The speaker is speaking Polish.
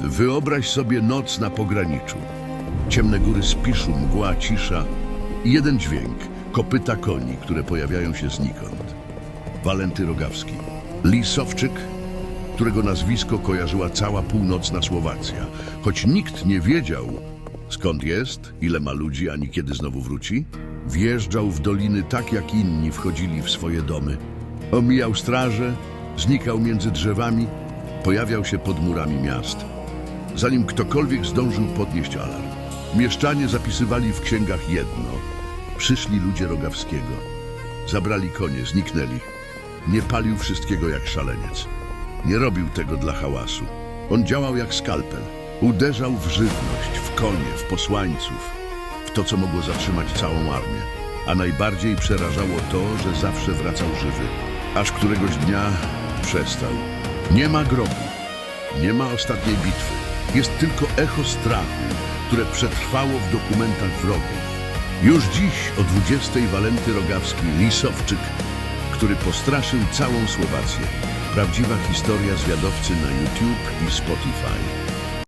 Wyobraź sobie noc na pograniczu. Ciemne góry Spiszu, mgła, cisza i jeden dźwięk, kopyta koni, które pojawiają się znikąd. Walenty Rogawski. Lisowczyk, którego nazwisko kojarzyła cała północna Słowacja, choć nikt nie wiedział, skąd jest, ile ma ludzi, ani kiedy znowu wróci, wjeżdżał w doliny tak jak inni wchodzili w swoje domy. Omijał straże, znikał między drzewami, pojawiał się pod murami miast. Zanim ktokolwiek zdążył podnieść alarm, mieszczanie zapisywali w księgach jedno. Przyszli ludzie Rogawskiego. Zabrali konie, zniknęli. Nie palił wszystkiego jak szaleniec. Nie robił tego dla hałasu. On działał jak skalpel. Uderzał w żywność, w konie, w posłańców, w to, co mogło zatrzymać całą armię. A najbardziej przerażało to, że zawsze wracał żywy. Aż któregoś dnia przestał. Nie ma grobu. Nie ma ostatniej bitwy. Jest tylko echo strachu, które przetrwało w dokumentach wrogów. Już dziś o 20 Walenty Rogawski, Lisowczyk, który postraszył całą Słowację. Prawdziwa historia zwiadowcy na YouTube i Spotify.